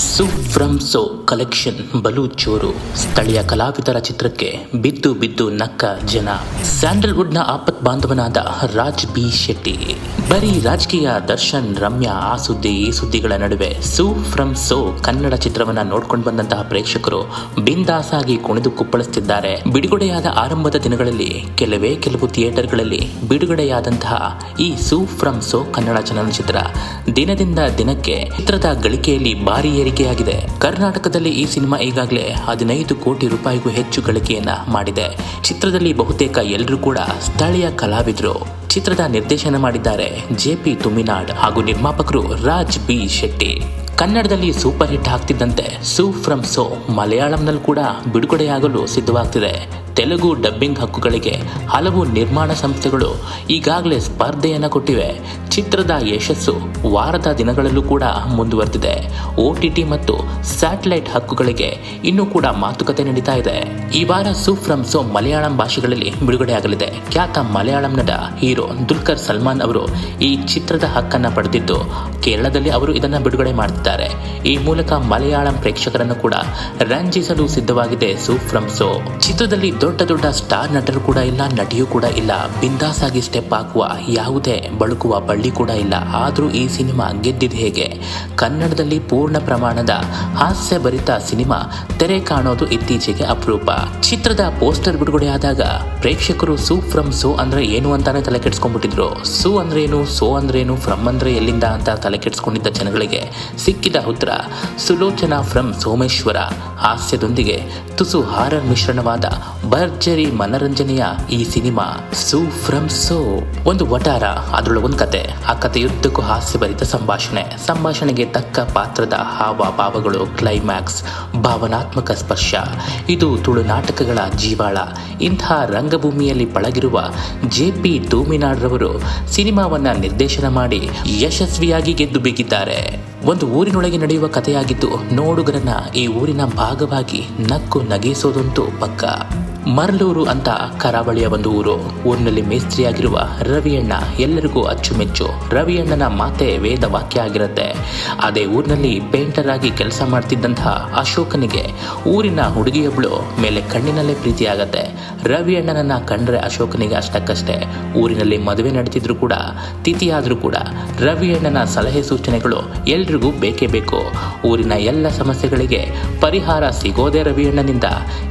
ಸು from so collection ಬಲು ಚೋರು ಸ್ಥಳೀಯ ಕಲಾವಿದರ ಚಿತ್ರಕ್ಕೆ ಬಿದ್ದು ಬಿದ್ದು ನಕ್ಕ ಜನ. ಸ್ಯಾಂಡಲ್ವುಡ್ನ ಆಪತ್ ಬಾಂಧವನಾದ ರಾಜ್ ಬಿ ಶೆಟ್ಟಿ. ಬರೀ ರಾಜಕೀಯ ದರ್ಶನ್, ರಮ್ಯಾ ಆ ಸುದ್ದಿ ಈ ಸುದ್ದಿಗಳ ನಡುವೆ ಸೂ ಫ್ರಮ್ ಸೋ ಕನ್ನಡ ಚಿತ್ರವನ್ನ ನೋಡ್ಕೊಂಡು ಬಂದಂತಹ ಪ್ರೇಕ್ಷಕರು ಬಿಂದಾಸಾಗಿ ಕುಣಿದು ಕುಪ್ಪಳಿಸುತ್ತಿದ್ದಾರೆ ಬಿಡುಗಡೆಯಾದ ಆರಂಭದ ದಿನಗಳಲ್ಲಿ, ಕೆಲವೇ ಕೆಲವು ಥಿಯೇಟರ್ಗಳಲ್ಲಿ ಬಿಡುಗಡೆಯಾದಂತಹ ಈ ಸೂ ಫ್ರಮ್ ಸೋ ಕನ್ನಡ ಚಲನಚಿತ್ರ ದಿನದಿಂದ ದಿನಕ್ಕೆ ಚಿತ್ರದ ಗಳಿಕೆಯಲ್ಲಿ ಭಾರಿ ಏರಿಕೆಯಾಗಿದೆ. ಕರ್ನಾಟಕದಲ್ಲಿ ಈ ಸಿನಿಮಾ ಈಗಾಗಲೇ ಹದಿನೈದು ಕೋಟಿ ರೂಪಾಯಿಗೂ ಹೆಚ್ಚು ಗಳಿಕೆಯನ್ನ ಮಾಡಿದೆ. ಚಿತ್ರದಲ್ಲಿ ಬಹುತೇಕ ಎಲ್ಲರೂ ಕೂಡ ಸ್ಥಳೀಯ ಕಲಾವಿದರು. ಚಿತ್ರದ ನಿರ್ದೇಶನ ಮಾಡಿದ್ದಾರೆ ಜೆ ಪಿ ತುಮಿನಾಡ್ ಹಾಗೂ ನಿರ್ಮಾಪಕರು ರಾಜ್ ಬಿ ಶೆಟ್ಟಿ. ಕನ್ನಡದಲ್ಲಿ ಸೂಪರ್ ಹಿಟ್ ಆಗ್ತಿದ್ದಂತೆ ಸೂ ಫ್ರಮ್ ಸೋ ಮಲಯಾಳಂನಲ್ಲಿ ಕೂಡ ಬಿಡುಗಡೆಯಾಗಲು ಸಿದ್ಧವಾಗ್ತಿದೆ. ತೆಲುಗು ಡಬ್ಬಿಂಗ್ ಹಕ್ಕುಗಳಿಗೆ ಹಲವು ನಿರ್ಮಾಣ ಸಂಸ್ಥೆಗಳು ಈಗಾಗಲೇ ಸ್ಪರ್ಧೆಯನ್ನು ಕೊಟ್ಟಿವೆ. ಚಿತ್ರದ ಯಶಸ್ಸು ವಾರದ ದಿನಗಳಲ್ಲೂ ಕೂಡ ಮುಂದುವರೆದಿದೆ. ಒ ಟಿ ಮತ್ತು ಸ್ಯಾಟಲೈಟ್ ಹಕ್ಕುಗಳಿಗೆ ಇನ್ನೂ ಕೂಡ ಮಾತುಕತೆ ನಡೀತಾ ಇದೆ. ಈ ವಾರ ಫ್ರಮ್ ಸೋ ಮಲಯಾಳಂ ಭಾಷೆಗಳಲ್ಲಿ ಬಿಡುಗಡೆಯಾಗಲಿದೆ. ಖ್ಯಾತ ಮಲಯಾಳಂ ನಟ ಹೀರೋ ದುಲ್ಕರ್ ಸಲ್ಮಾನ್ ಅವರು ಈ ಚಿತ್ರದ ಹಕ್ಕನ್ನ ಪಡೆದಿದ್ದು, ಕೇರಳದಲ್ಲಿ ಅವರು ಇದನ್ನು ಬಿಡುಗಡೆ ಮಾಡುತ್ತಿದ್ದಾರೆ ಈ ಮೂಲಕ ಮಲಯಾಳಂ ಪ್ರೇಕ್ಷಕರನ್ನು ಕೂಡ ರಂಜಿಸಲು ಸಿದ್ಧವಾಗಿದೆ ಸೂ ಫ್ರಮ್ ಸೋ. ಚಿತ್ರದಲ್ಲಿ ದೊಡ್ಡ ದೊಡ್ಡ ಸ್ಟಾರ್ ನಟರು ಕೂಡ ಇಲ್ಲ, ನಟಿಯೂ ಕೂಡ ಇಲ್ಲ. ಬಿಂದಾಸ್ ಆಗಿ ಸ್ಟೆಪ್ ಹಾಕುವ ಯಾವುದೇ, ಬಳುಕುವ ಬಳ್ಳಿ ಕೂಡ ಇಲ್ಲ. ಆದರೂ ಈ ಸಿನಿಮಾ ಗೆದ್ದಿದೆ ಹೇಗೆ? ಕನ್ನಡದಲ್ಲಿ ಪೂರ್ಣ ಪ್ರಮಾಣದ ಹಾಸ್ಯಭರಿತ ಸಿನಿಮಾ ತೆರೆ ಕಾಣೋದು ಇತ್ತೀಚೆಗೆ ಅಪರೂಪ. ಚಿತ್ರದ ಪೋಸ್ಟರ್ ಬಿಡುಗಡೆಯಾದಾಗ ಪ್ರೇಕ್ಷಕರು ಸೂ ಫ್ರಮ್ ಸೋ ಅಂದ್ರೆ ಏನು ಅಂತಾನೆ ತಲೆ ಕೆಡಿಸ್ಕೊಂಡ್ಬಿಟ್ಟಿದ್ರು. ಸೂ ಅಂದ್ರೆ ಏನು ಸೋ ಅಂದ್ರೆ ಏನು ಫ್ರಮ್ ಅಂದ್ರೆ ಎಲ್ಲಿಂದ ಅಂತ ತಲೆ ಕೆಡಿಸ್ಕೊಂಡಿದ್ದ ಜನಗಳಿಗೆ ಸಿಕ್ಕಿದ ಉತ್ತರ, ಸುಲೋಚನಾ ಫ್ರಮ್ ಸೋಮೇಶ್ವರ. ಹಾಸ್ಯದೊಂದಿಗೆ ತುಸು ಹಾರರ್ ಮಿಶ್ರಣವಾದ ಭರ್ಜರಿ ಮನರಂಜನೆಯ ಈ ಸಿನಿಮಾ ಸೂ ಫ್ರಮ್ ಸೋ. ಒಂದು ವಟಾರ, ಅದರೊಳಗೆ ಒಂದು ಕತೆ. ಆ ಕಥೆಯುದ್ದಕ್ಕೂ ಹಾಸ್ಯಭರಿತ ಸಂಭಾಷಣೆ. ಸಂಭಾಷಣೆಗೆ ತಕ್ಕ ಪಾತ್ರದ ಹಾವ ಭಾವಗಳು ಕ್ಲೈಮ್ಯಾಕ್ಸ್ ಭಾವನಾತ್ಮಕ ಸ್ಪರ್ಶ. ಇದು ತುಳು ನಾಟಕಗಳ ಜೀವಾಳ. ಇಂತಹ ರಂಗಭೂಮಿಯಲ್ಲಿ ಪಳಗಿರುವ ಜೆ ಪಿ ಧೂಮಿನಾಡ್ರವರು ಸಿನಿಮಾವನ್ನ ನಿರ್ದೇಶನ ಮಾಡಿ ಯಶಸ್ವಿಯಾಗಿ ಗೆದ್ದು ಬಿಗಿದ್ದಾರೆ. ಒಂದು ಊರಿನೊಳಗೆ ನಡೆಯುವ ಕಥೆಯಾಗಿದ್ದು ನೋಡುಗರನ್ನ ಈ ಊರಿನ ಭಾಗವಾಗಿ ನಕ್ಕು ನಗಿಸೋದಂತೂ ಪಕ್ಕ. ಮರ್ಲೂರು ಅಂತ ಕರಾವಳಿಯ ಒಂದು ಊರು. ಊರಿನಲ್ಲಿ ಮೇಸ್ತ್ರಿಯಾಗಿರುವ ರವಿಯಣ್ಣ ಎಲ್ಲರಿಗೂ ಅಚ್ಚುಮೆಚ್ಚು. ರವಿಯಣ್ಣನ ಮಾತೆ ವೇದ ವಾಕ್ಯ ಆಗಿರುತ್ತೆ. ಅದೇ ಊರಿನಲ್ಲಿ ಪೇಂಟರ್ ಆಗಿ ಕೆಲಸ ಮಾಡ್ತಿದ್ದಂತಹ ಅಶೋಕನಿಗೆ ಊರಿನ ಹುಡುಗಿಯೊಬ್ಬಳು ಮೇಲೆ ಕಣ್ಣಿನಲ್ಲೇ ಪ್ರೀತಿಯಾಗತ್ತೆ. ರವಿಯಣ್ಣನನ್ನ ಕಂಡ್ರೆ ಅಶೋಕನಿಗೆ ಅಷ್ಟಕ್ಕಷ್ಟೇ. ಊರಿನಲ್ಲಿ ಮದುವೆ ನಡೀತಿದ್ರು ಕೂಡ, ತಿಥಿಯಾದರೂ ಕೂಡ ರವಿಯಣ್ಣನ ಸಲಹೆ ಸೂಚನೆಗಳು ಎಲ್ರಿಗೂ ಬೇಕೇ ಬೇಕು. ಊರಿನ ಎಲ್ಲ ಸಮಸ್ಯೆಗಳಿಗೆ ಪರಿಹಾರ ಸಿಗೋದೇ ರವಿಯಣ್ಣನಿಂದ.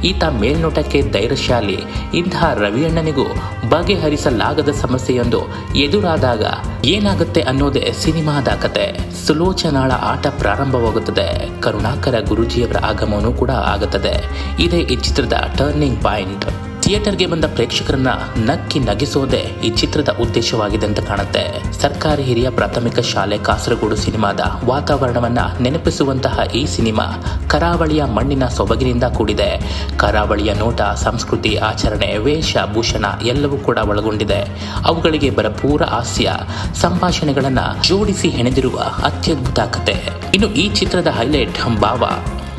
ಈತ ಮೇಲ್ನೋಟಕ್ಕೆ ಧೈರ್ಯಶಾಲಿ. ಇಂತಹ ರವಿಯಣ್ಣನಿಗೂ ಬಗೆಹರಿಸಲಾಗದ ಸಮಸ್ಯೆಯೊಂದು ಎದುರಾದಾಗ ಏನಾಗುತ್ತೆ ಅನ್ನೋದೇ ಸಿನಿಮಾದ ಕತೆ. ಸುಲೋಚನಾಳ ಆಟ ಪ್ರಾರಂಭವಾಗುತ್ತದೆ. ಕರುಣಾಕರ ಗುರುಜಿಯವರ ಆಗಮನೂ ಕೂಡ ಆಗುತ್ತದೆ. ಇದೇ ಈ ಚಿತ್ರದ ಟರ್ನಿಂಗ್ ಪಾಯಿಂಟ್ ಥಿಯೇಟರ್ಗೆ ಬಂದ ಪ್ರೇಕ್ಷಕರನ್ನ ನಕ್ಕಿ ನಗಿಸೋದೇ ಈ ಚಿತ್ರದ ಉದ್ದೇಶವಾಗಿದೆ ಅಂತ ಕಾಣುತ್ತೆ. ಸರ್ಕಾರಿ ಹಿರಿಯ ಪ್ರಾಥಮಿಕ ಶಾಲೆ ಕಾಸರಗೋಡು ಸಿನಿಮಾದ ವಾತಾವರಣವನ್ನ ನೆನಪಿಸುವಂತಹ ಈ ಸಿನಿಮಾ ಕರಾವಳಿಯ ಮಣ್ಣಿನ ಸೊಬಗಿನಿಂದ ಕೂಡಿದೆ. ಕರಾವಳಿಯ ನೋಟ, ಸಂಸ್ಕೃತಿ, ಆಚರಣೆ, ವೇಷ, ಭೂಷಣ ಎಲ್ಲವೂ ಕೂಡ ಒಳಗೊಂಡಿದೆ. ಅವುಗಳಿಗೆ ಭರಪೂರ ಹಾಸ್ಯ ಸಂಭಾಷಣೆಗಳನ್ನ ಜೋಡಿಸಿ ಹೆಣೆದಿರುವ ಅತ್ಯದ್ಭುತ ಕತೆ. ಇನ್ನು ಈ ಚಿತ್ರದ ಹೈಲೈಟ್ ಭಾವ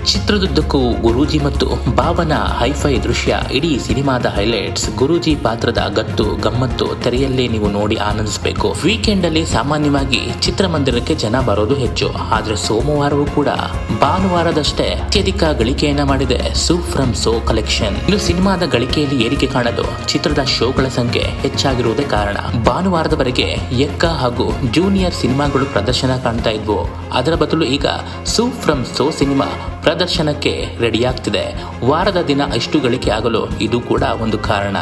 ಚಿತ್ರದುದ್ದಕ್ಕೂ ಗುರೂಜಿ ಮತ್ತು ಭಾವನ ಹೈಫೈ ದೃಶ್ಯ, ಇಡೀ ಸಿನಿಮಾದ ಹೈಲೈಟ್ಸ್. ಗುರೂಜಿ ಪಾತ್ರದ ಗತ್ತು, ಗಮ್ಮತ್ತು ತೆರೆಯಲ್ಲೇ ನೀವು ನೋಡಿ ಆನಂದಿಸಬೇಕು. ವೀಕೆಂಡ್ ಅಲ್ಲಿ ಸಾಮಾನ್ಯವಾಗಿ ಚಿತ್ರಮಂದಿರಕ್ಕೆ ಜನ ಬರೋದು ಹೆಚ್ಚು. ಆದ್ರೆ ಸೋಮವಾರವೂ ಕೂಡ ಭಾನುವಾರದಷ್ಟೇ ಅತ್ಯಧಿಕ ಗಳಿಕೆಯನ್ನ ಮಾಡಿದೆ ಸೂ ಫ್ರಮ್ ಸೋ ಕಲೆಕ್ಷನ್. ಇನ್ನು ಸಿನಿಮಾದ ಗಳಿಕೆಯಲ್ಲಿ ಏರಿಕೆ ಕಾಣಲು ಚಿತ್ರದ ಶೋಗಳ ಸಂಖ್ಯೆ ಹೆಚ್ಚಾಗಿರುವುದೇ ಕಾರಣ. ಭಾನುವಾರದವರೆಗೆ ಎಕ್ಕ ಹಾಗೂ ಜೂನಿಯರ್ ಸಿನಿಮಾಗಳು ಪ್ರದರ್ಶನ ಕಾಣ್ತಾ ಇದ್ವು. ಅದರ ಬದಲು ಈಗ ಸೂ ಫ್ರಮ್ ಸೋ ಸಿನಿಮಾ ಪ್ರದರ್ಶನಕ್ಕೆ ರೆಡಿಯಾಗ್ತಿದೆ. ವಾರದ ದಿನ ಅಷ್ಟು ಗಳಿಕೆ ಆಗಲು ಇದು ಕೂಡ ಒಂದು ಕಾರಣ.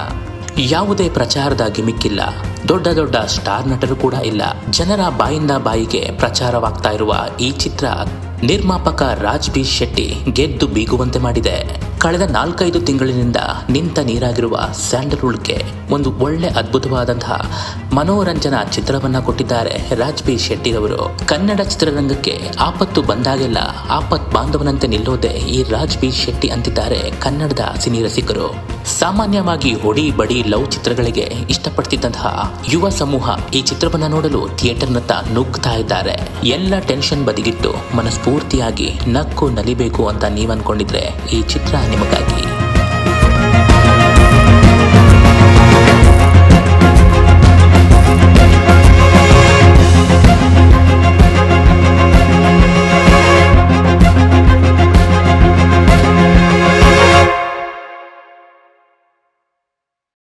ಯಾವುದೇ ಪ್ರಚಾರದ ಗಿಮಿಕ್ಕಿಲ್ಲ. ದೊಡ್ಡ ದೊಡ್ಡ ಸ್ಟಾರ್ ನಟರು ಕೂಡ ಇಲ್ಲ. ಜನರ ಬಾಯಿಂದ ಬಾಯಿಗೆ ಪ್ರಚಾರವಾಗ್ತಾ ಇರುವ ಈ ಚಿತ್ರ ನಿರ್ಮಾಪಕ ರಾಜ್ ಬಿ ಶೆಟ್ಟಿ ಗೆದ್ದು ಬೀಗುವಂತೆ ಮಾಡಿದೆ. ಕಳೆದ ನಾಲ್ಕೈದು ತಿಂಗಳಿನಿಂದ ನಿಂತ ನೀರಾಗಿರುವ ಸ್ಯಾಂಡಲ್ವುಡ್ಗೆ ಒಂದು ಒಳ್ಳೆ ಅದ್ಭುತವಾದಂತಹ ಮನೋರಂಜನಾ ಚಿತ್ರವನ್ನ ಕೊಟ್ಟಿದ್ದಾರೆ ರಾಜ್ ಶೆಟ್ಟಿ ಶೆಟ್ಟಿರವರು ಕನ್ನಡ ಚಿತ್ರರಂಗಕ್ಕೆ ಆಪತ್ತು ಬಂದಾಗೆಲ್ಲ ಆಪತ್ ಬಾಂಧವನಂತೆ ನಿಲ್ಲೋದೆ ಈ ರಾಜ್ ಬಿ ಶೆಟ್ಟಿ ಅಂತಿದ್ದಾರೆ ಕನ್ನಡದ ಸಿನಿ ರಸಿಕರು. ಸಾಮಾನ್ಯವಾಗಿ ಹೊಡಿ ಬಡಿ ಲವ್ ಚಿತ್ರಗಳಿಗೆ ಇಷ್ಟಪಡ್ತಿದ್ದಂತಹ ಯುವ ಸಮೂಹ ಈ ಚಿತ್ರವನ್ನ ನೋಡಲು ಥಿಯೇಟರ್ನತ್ತ ನುಗ್ತಾ ಇದ್ದಾರೆ. ಎಲ್ಲ ಟೆನ್ಷನ್ ಬದಿಗಿಟ್ಟು ಮನಸ್ಫೂರ್ತಿಯಾಗಿ ನಕ್ಕು ನಲಿಬೇಕು ಅಂತ ನೀವನ್ಕೊಂಡಿದ್ರೆ ಈ ಚಿತ್ರ ನಿಮಗಾಗಿ